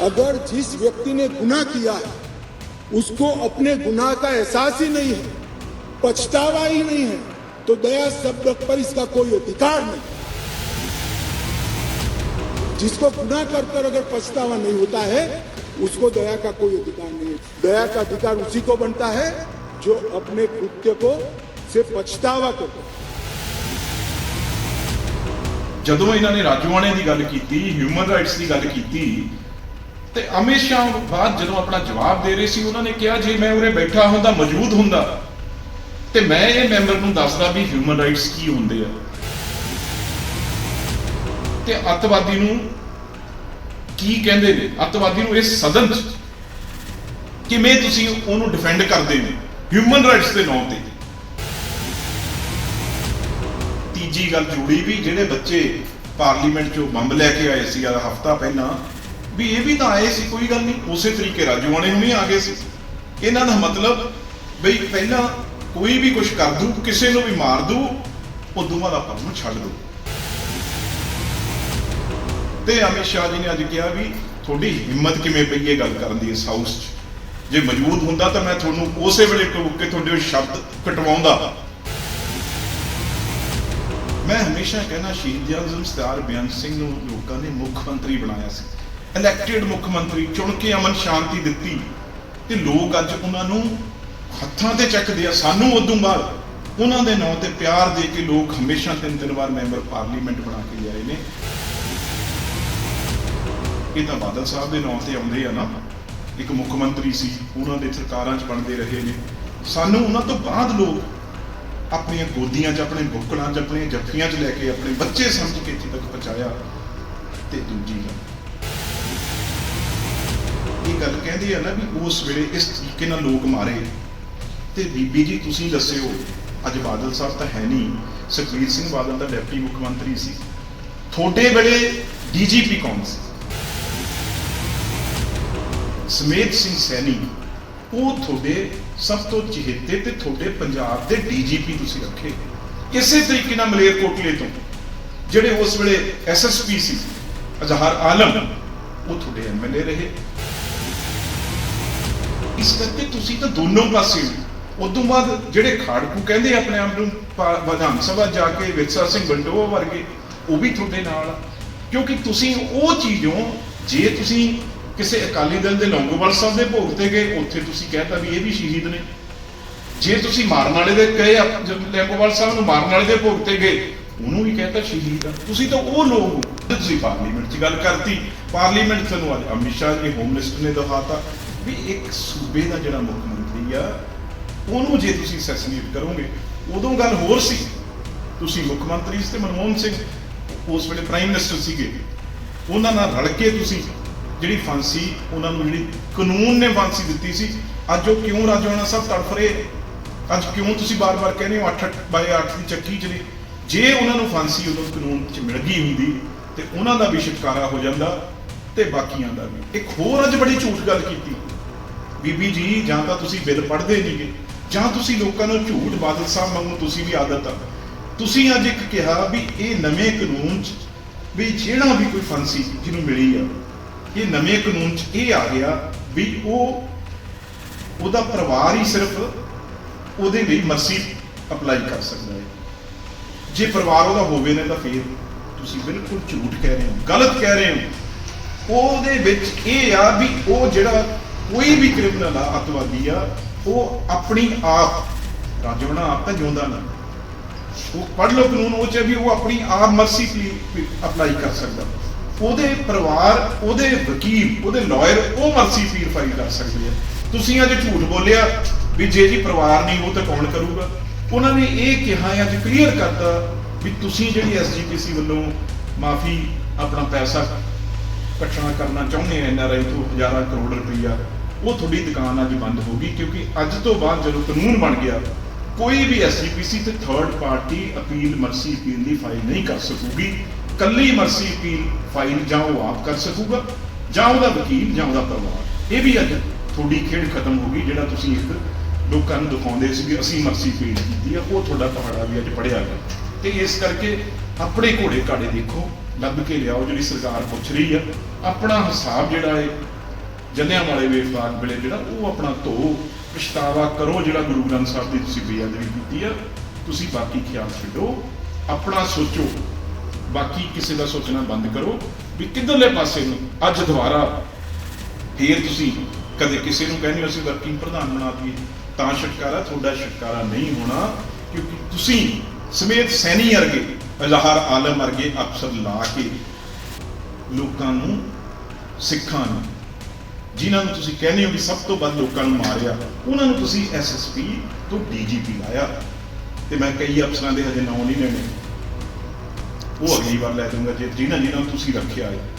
अगर जिस व्यक्ति ने गुनाह किया है उसको अपने गुनाह का एहसास ही नहीं है पछतावा ही नहीं है तो दया शब्द पर इसका कोई अधिकार नहीं जिसको गुनाह कर कर अगर पछतावा नहीं होता है उसको दया का कोई अधिकार नहीं है दया का अधिकार उसी को बनता है जो अपने कृत्य को से पछतावा करता है ਜਦੋਂ ਇਹਨਾਂ ਨੇ ਰਾਜਵਾਨੇ ਦੀ ਗੱਲ ਕੀਤੀ ਹਿਊਮਨ ਰਾਈਟਸ ਦੀ ਗੱਲ ਕੀਤੀ ਤੇ ਅਮਿਤ ਸ਼ਾਹ ਬਾਅਦ ਜਦੋਂ ਆਪਣਾ ਜਵਾਬ ਦੇ ਰਹੇ ਸੀ, ਉਹਨਾਂ ਨੇ ਕਿਹਾ, ਜੇ ਮੈਂ ਉਰੇ ਬੈਠਾ ਹੁੰਦਾ ਮੌਜੂਦ ਹੁੰਦਾ, ਤੇ ਮੈਂ ਇਹ ਮੈਂਬਰ ਨੂੰ ਦੱਸਦਾ ਵੀ ਹਿਊਮਨ ਰਾਈਟਸ ਕੀ ਹੁੰਦੇ ਆ। ਤੇ ਅੱਤਵਾਦੀ ਨੂੰ ਕੀ ਕਹਿੰਦੇ ਨੇ? ਅੱਤਵਾਦੀ ਨੂੰ ਇਸ ਸਦਨ 'ਚ ਕਿਵੇਂ ਤੁਸੀਂ ਉਹਨੂੰ ਡਿਫੈਂਡ ਕਰਦੇ ਨੇ ਹਿਊਮਨ ਰਾਈਟਸ ਦੇ ਨਾਂ ਤੇ। ਤੀਜੀ ਗੱਲ ਜੁੜੀ ਵੀ ਜਿਹੜੇ ਬੱਚੇ ਪਾਰਲੀਮੈਂਟ 'ਚੋਂ ਬੰਬ ਲੈ ਕੇ ਆਏ ਸੀ ਆ ਹਫਤਾ ਪਹਿਲਾਂ ਵੀ ਇਹ ਵੀ ਤਾਂ ਆਏ ਸੀ, ਕੋਈ ਗੱਲ ਨਹੀਂ, ਉਸੇ ਤਰੀਕੇ ਰਾਜੂਆਣੇ ਨੂੰ ਵੀ ਆ ਗਏ ਸੀ। ਇਹਨਾਂ ਦਾ ਮਤਲਬ ਬਈ ਪਹਿਲਾਂ ਕੋਈ ਵੀ ਕੁਝ ਕਰ ਦੂ, ਕਿਸੇ ਨੂੰ ਵੀ ਮਾਰ ਦੂ ਉਦੋਂ ਬਾਅਦ ਆਪਾਂ ਨੂੰ ਛੱਡ ਦੂ। ਤੇ ਅਮਿਤ ਸ਼ਾਹ ਜੀ ਨੇ ਅੱਜ ਕਿਹਾ ਵੀ ਤੁਹਾਡੀ ਹਿੰਮਤ ਕਿਵੇਂ ਪਈ ਇਹ ਗੱਲ ਕਰਨ ਦੀ ਇਸ ਹਾਊਸ 'ਚ? ਜੇ ਮੌਜੂਦ ਹੁੰਦਾ ਤਾਂ ਮੈਂ ਤੁਹਾਨੂੰ ਉਸੇ ਵੇਲੇ ਟੋਕ ਕੇ ਤੁਹਾਡੇ ਸ਼ਬਦ ਕਟਵਾਉਂਦਾ। ਮੈਂ ਹਮੇਸ਼ਾ ਕਹਿੰਦਾ ਸ਼ਹੀਦ ਆਜ਼ਮ ਸਰਦਾਰ ਬੇਅੰਤ ਸਿੰਘ ਨੂੰ ਲੋਕਾਂ ਨੇ ਮੁੱਖ ਮੰਤਰੀ ਬਣਾਇਆ ਸੀ। ਇਲੈਕਟਿਡ ਮੁੱਖ ਮੰਤਰੀ ਚੁਣ ਕੇ ਅਮਨ ਸ਼ਾਂਤੀ ਦਿੱਤੀ ਤੇ ਲੋਕ ਅੱਜ ਉਹਨਾਂ ਨੂੰ ਹੱਥਾਂ ਤੇ ਚੱਕਦੇ ਆ, ਸਾਨੂੰ ਉਦੋਂ ਬਾਅਦ ਉਹਨਾਂ ਦੇ ਨਾਂ ਤੇ ਪਿਆਰ ਦੇ ਕੇ ਲੋਕ ਹਮੇਸ਼ਾ ਤਿੰਨ ਤਿੰਨ ਵਾਰ ਮੈਂਬਰ ਪਾਰਲੀਮੈਂਟ ਬਣਾ ਕੇ ਲਿਆਏ ਨੇ। ਇਹ ਤਾਂ ਬਾਦਲ ਸਾਹਿਬ ਦੇ ਨਾਂ ਤੇ ਆਉਂਦੇ ਆ ਨਾ। ਇੱਕ ਮੁੱਖ ਮੰਤਰੀ ਸੀ, ਉਹਨਾਂ ਦੇ ਸਰਕਾਰਾਂ 'ਚ ਬਣਦੇ ਰਹੇ ਨੇ। ਸਾਨੂੰ ਉਹਨਾਂ ਤੋਂ ਬਾਅਦ ਲੋਕ ਆਪਣੀਆਂ ਗੋਦੀਆਂ 'ਚ, ਆਪਣੇ ਬੁੱਕਲਾਂ 'ਚ ਆਪਣੇ ਜੱਫੀਆਂ 'ਚ ਲੈ ਕੇ ਆਪਣੇ ਬੱਚੇ ਸਮਝ ਕੇ ਇੱਥੇ ਤੱਕ ਪਹੁੰਚਾਇਆ ਤੇ ਦੂਜੀ ਗੱਲ ਗੱਲ ਕਹਿੰਦੇ ਆ ਨਾ ਵੀ ਉਸ ਵੇਲੇ ਇਸ ਤਰੀਕੇ ਨਾਲ ਲੋਕ ਮਾਰੇ। ਤੇ ਬੀਬੀ ਜੀ, ਤੁਸੀਂ ਦੱਸਿਓ, ਅੱਜ ਬਾਦਲ ਸਾਹਿਬ ਤਾਂ ਹੈ ਨਹੀਂ, ਸੁਖਬੀਰ ਸਿੰਘ ਬਾਦਲ ਦਾ ਡਿਪਟੀ ਮੁੱਖ ਮੰਤਰੀ ਸੀ। ਤੁਹਾਡੇ ਵੇਲੇ ਡੀਜੀਪੀ ਕੌਣ ਸੀ? ਸਮੇਤ ਸਿੰਘ ਸੈਣੀ, ਉਹ ਤੁਹਾਡੇ ਸਭ ਤੋਂ ਚਹੇਤੇ ਤੇ ਤੁਹਾਡੇ ਪੰਜਾਬ ਦੇ ਡੀਜੀਪੀ ਤੁਸੀਂ ਰੱਖੇ। ਇਸੇ ਤਰੀਕੇ ਨਾਲ ਮਲੇਰਕੋਟਲੇ ਤੋਂ, ਜਿਹੜੇ ਉਸ ਵੇਲੇ ਐਸਐਸਪੀ ਸੀ, ਅਜ਼ਹਰ ਆਲਮ, ਉਹ ਤੁਹਾਡੇ ਐਮਐਲਏ ਰਹੇ। ਇਸ ਕਰਕੇ ਤੁਸੀਂ ਤਾਂ ਦੋਨੋਂ ਪਾਸੇ ਹੋ। ਉਦੋਂ ਬਾਅਦ ਜਿਹੜੇ ਖਾੜਕੂ ਕਹਿੰਦੇ ਆਪਣੇ ਆਪ ਨੂੰ ਵਿਧਾਨ ਸਭਾ ਜਾ ਕੇ ਵਿਰਸਾ ਸਿੰਘ ਬੰਡੋਆ ਵਰਗੇ, ਉਹ ਵੀ ਤੁਹਾਡੇ ਨਾਲ ਕਿਉਂਕਿ ਤੁਸੀਂ ਉਹ ਚੀਜ਼ੋਂ ਜੇ ਤੁਸੀਂ ਕਿਸੇ ਅਕਾਲੀ ਦਲ ਦੇ ਲੌਂਗੋਵਾਲ ਸਾਹਿਬ ਦੇ ਭੋਗ ਤੇ ਗਏ, ਉੱਥੇ ਤੁਸੀਂ ਕਹਿਤਾ ਵੀ ਇਹ ਵੀ ਸ਼ਹੀਦ ਨੇ। ਜੇ ਤੁਸੀਂ ਮਾਰਨ ਵਾਲੇ ਦੇ ਕਹੇ ਆਪ- ਜਦ ਲੌਂਗੋਵਾਲ ਸਾਹਿਬ ਨੂੰ ਮਾਰਨ ਵਾਲੇ ਦੇ ਭੋਗ ਤੇ ਗਏ, ਉਹਨੂੰ ਵੀ ਕਹਿਤਾ ਸ਼ਹੀਦ ਆ। ਤੁਸੀਂ ਤਾਂ ਉਹ ਲੋਕ ਹੋ। ਤੁਸੀਂ ਪਾਰਲੀਮੈਂਟ 'ਚ ਗੱਲ ਕਰਤੀ। ਪਾਰਲੀਮੈਂਟ ਤੁਹਾਨੂੰ ਅੱਜ ਅਮਿਤ ਸ਼ਾਹ ਜੀ ਹੋਮ ਮਿਨਿਸਟਰ ਨੇ ਦਿਖਾਤਾ ਵੀ ਇੱਕ ਸੂਬੇ ਦਾ ਜਿਹੜਾ ਮੁੱਖ ਮੰਤਰੀ ਆ, ਉਹਨੂੰ ਜੇ ਤੁਸੀਂ ਅਸੈਸੀਨੇਟ ਕਰੋਗੇ, ਉਦੋਂ ਗੱਲ ਹੋਰ ਸੀ। ਤੁਸੀਂ ਮੁੱਖ ਮੰਤਰੀ ਸੀ ਤੇ ਮਨਮੋਹਨ ਸਿੰਘ, ਉਸ ਵੇਲੇ ਪ੍ਰਾਈਮ ਮਿਨਿਸਟਰ ਸੀਗੇ। ਉਹਨਾਂ ਨਾਲ ਰਲ ਕੇ ਤੁਸੀਂ ਜਿਹੜੀ ਫਾਂਸੀ ਉਹਨਾਂ ਨੂੰ ਜਿਹੜੀ ਕਾਨੂੰਨ ਨੇ ਫਾਂਸੀ ਦਿੱਤੀ ਸੀ, ਅੱਜ ਉਹ ਕਿਉਂ ਰਾਜਵਾਨਾ ਸਾਹਿਬ ਤੜਫ ਰਹੇ? ਅੱਜ ਕਿਉਂ ਤੁਸੀਂ ਬਾਰ-ਬਾਰ ਕਹਿੰਦੇ ਹੋ 8 ਬਾਏ 8 ਦੀ ਚੱਕੀ 'ਚ ਨੇ? ਜੇ ਉਹਨਾਂ ਨੂੰ ਫਾਂਸੀ ਉਦੋਂ ਕਾਨੂੰਨ 'ਚ ਮਿਲ ਗਈ ਹੁੰਦੀ ਤੇ ਉਹਨਾਂ ਦਾ ਵੀ ਛੁਟਕਾਰਾ ਹੋ ਜਾਂਦਾ ਤੇ ਬਾਕੀਆਂ ਦਾ ਵੀ। ਇੱਕ ਹੋਰ ਅੱਜ ਬੜੀ ਝੂਠ ਗੱਲ ਕੀਤੀ। ਬੀਬੀ ਜੀ, ਜਾਂ ਤਾਂ ਤੁਸੀਂ ਬਿੱਲ ਪੜ੍ਹਦੇ ਨਹੀਂਗੇ, ਜਾਂ ਤੁਸੀਂ ਲੋਕਾਂ ਨੂੰ ਝੂਠ ਬਾਦਲ ਸਾਹਿਬ ਵਾਂਗੂ ਤੁਸੀਂ ਵੀ ਆਦਤ ਆ। ਤੁਸੀਂ ਅੱਜ ਇੱਕ ਕਿਹਾ ਵੀ ਇਹ ਨਵੇਂ ਕਾਨੂੰਨ 'ਚ ਵੀ ਜਿਹੜਾ ਵੀ ਕੋਈ ਫਾਂਸੀ ਜਿਹਨੂੰ ਮਿਲੀ ਆ, ਇਹ ਨਵੇਂ ਕਾਨੂੰਨ 'ਚ ਇਹ ਆ ਗਿਆ ਵੀ ਉਹ, ਉਹਦਾ ਪਰਿਵਾਰ ਹੀ ਸਿਰਫ ਉਹਦੇ ਲਈ ਮਰਸੀ ਅਪਲਾਈ ਕਰ ਸਕਦਾ ਹੈ। ਜੇ ਪਰਿਵਾਰ ਉਹਦਾ ਹੋਵੇ ਨਾ ਤਾਂ ਫਿਰ ਤੁਸੀਂ ਬਿਲਕੁਲ ਝੂਠ ਕਹਿ ਰਹੇ ਹੋ, ਗਲਤ ਕਹਿ ਰਹੇ ਹੋ। ਉਹਦੇ ਵਿੱਚ ਇਹ ਆ ਵੀ ਉਹ ਜਿਹੜਾ ਕੋਈ ਵੀ ਕ੍ਰਿਮੀਨਲ ਆ, ਅਤਵਾਦੀ ਆ, ਉਹ ਆਪਣੀ ਆਪ ਰਾਜਵਣਾ ਆਪ ਤਾਂ ਜਿਉਂਦਾ ਨਾ। ਉਹ ਪੜ੍ਹ ਲਓ ਕਾਨੂੰਨ ਉਹ ਚ ਵੀ ਉਹ ਆਪਣੀ ਆਪ ਮਰਸੀ ਅਪਲਾਈ ਕਰ ਸਕਦਾ। ਉਹਦੇ ਪਰਿਵਾਰ, ਉਹਦੇ ਵਕੀਲ, ਉਹਦੇ ਲਾਇਰ ਉਹ ਮਰਸੀ ਫੀਲ ਕਰ ਸਕਦੇ ਆ। ਤੁਸੀਂ ਅੱਜ ਝੂਠ ਬੋਲਿਆ ਵੀ ਜੇ ਜੀ ਪਰਿਵਾਰ ਨਹੀਂ, ਉਹ ਤਾਂ ਕੌਣ ਕਰੂਗਾ? ਉਹਨਾਂ ਨੇ ਇਹ ਕਿਹਾ ਅੱਜ ਕਲੀਅਰ ਕਰਤਾ ਵੀ ਤੁਸੀਂ ਜਿਹੜੀ ਐਸਜੀਪੀਸੀ ਵੱਲੋਂ ਮਾਫੀ, ਆਪਣਾ ਪੈਸਾ ਕੱਟਣਾ ਕਰਨਾ ਚਾਹੁੰਦੇ ਆ ਐਨਆਰਆਈ ਤੋਂ ਹਜ਼ਾਰਾਂ ਕਰੋੜ ਰੁਪਈਆ ਉਹ ਤੁਹਾਡੀ ਦੁਕਾਨ ਅੱਜ ਬੰਦ ਹੋ ਗਈ ਕਿਉਂਕਿ ਅੱਜ ਤੋਂ ਬਾਅਦ ਜਦੋਂ ਕਾਨੂੰਨ ਬਣ ਗਿਆ, ਕੋਈ ਵੀ ਐਸਜੀਪੀਸੀ ਤੇ third party appeal, mercy appeal ਦੀ ਫਾਈਲ ਨਹੀਂ ਕਰ ਸਕੂਗੀ। ਕੱਲੀ ਮਰਸੀ ਅਪੀਲ ਫਾਈਲ ਜਾਂ ਉਹ ਆਪ ਕਰ ਸਕੂਗਾ, ਜਾਂ ਉਹਦਾ ਵਕੀਲ ਜਾਂ ਉਹਦਾ ਪਰਿਵਾਰ। ਇਹ ਵੀ ਅੱਜ ਤੁਹਾਡੀ ਖੇਡ ਖਤਮ ਹੋ ਗਈ, ਜਿਹੜਾ ਤੁਸੀਂ ਇੱਕ ਲੋਕਾਂ ਨੂੰ ਦਿਖਾਉਂਦੇ ਸੀ ਵੀ ਅਸੀਂ ਮਰਸੀ ਅਪੀਲ ਕੀਤੀ ਆ, ਉਹ ਤੁਹਾਡਾ ਪਹਾੜਾ ਵੀ ਅੱਜ ਪੜਿਆ ਗਿਆ। ਤੇ ਇਸ ਕਰਕੇ ਆਪਣੇ ਘੋੜੇ ਘਾੜੇ ਦੇਖੋ, ਲੱਭ ਕੇ ਲਿਆਓ, ਜਿਹੜੀ ਸਰਕਾਰ ਪੁੱਛ ਰਹੀ ਆ, ਆਪਣਾ ਹਿਸਾਬ ਜਿਹੜਾ ਹੈ ਜੰਨਿਆਂ ਵਾਲੇ ਵੇਫਾਕ ਵੇਲੇ ਜਿਹੜਾ ਉਹ ਆਪਣਾ ਧੋ, ਪਛਤਾਵਾ ਕਰੋ ਜਿਹੜਾ ਗੁਰੂ ਗ੍ਰੰਥ ਸਾਹਿਬ ਦੀ ਤੁਸੀਂ ਬੇਅਦਬੀ ਕੀਤੀ ਆ। ਤੁਸੀਂ ਬਾਕੀ ਖਿਆਲ ਛੱਡੋ, ਆਪਣਾ ਸੋਚੋ। ਬਾਕੀ ਕਿਸੇ ਦਾ ਸੋਚਣਾ ਬੰਦ ਕਰੋ ਵੀ ਕਿੱਧਰਲੇ ਪਾਸੇ ਨੂੰ ਅੱਜ ਦੁਬਾਰਾ ਫੇਰ ਤੁਸੀਂ ਕਦੇ ਕਿਸੇ ਨੂੰ ਕਹਿੰਦੇ ਹੋ ਅਸੀਂ ਵਰਕਿੰਗ ਪ੍ਰਧਾਨ ਬਣਾ ਦਈਏ, ਤਾਂ ਛੁਟਕਾਰਾ, ਤੁਹਾਡਾ ਛੁਟਕਾਰਾ ਨਹੀਂ ਹੋਣਾ, ਕਿਉਂਕਿ ਤੁਸੀਂ ਸਮੇਤ ਸੈਣੀ ਵਰਗੇ ਅਜ਼ਹਰ ਆਲਮ ਵਰਗੇ ਅਫਸਰ ਲਾ ਕੇ ਲੋਕਾਂ ਨੂੰ, ਸਿੱਖਾਂ ਨੂੰ ਜਿਨ੍ਹਾਂ ਨੂੰ ਤੁਸੀਂ ਕਹਿੰਦੇ ਹੋ ਵੀ ਸਭ ਤੋਂ ਵੱਧ ਲੋਕਾਂ ਨੂੰ ਮਾਰਿਆ, ਉਹਨਾਂ ਨੂੰ ਤੁਸੀਂ ਐਸਐਸਪੀ ਤੋਂ ਡੀਜੀਪੀ ਲਾਇਆ। ਤੇ ਮੈਂ ਕਈ ਅਫਸਰਾਂ ਦੇ ਹਜੇ ਨਾਂ ਨਹੀਂ ਲੈਣੇ। ਉਹ ਅਗਲੀ ਵਾਰ ਲੈ ਦੂੰਗਾ, ਜੇ ਜਿਨ੍ਹਾਂ ਜਿਨ੍ਹਾਂ ਨੂੰ ਤੁਸੀਂ ਰੱਖਿਆ ਹੈ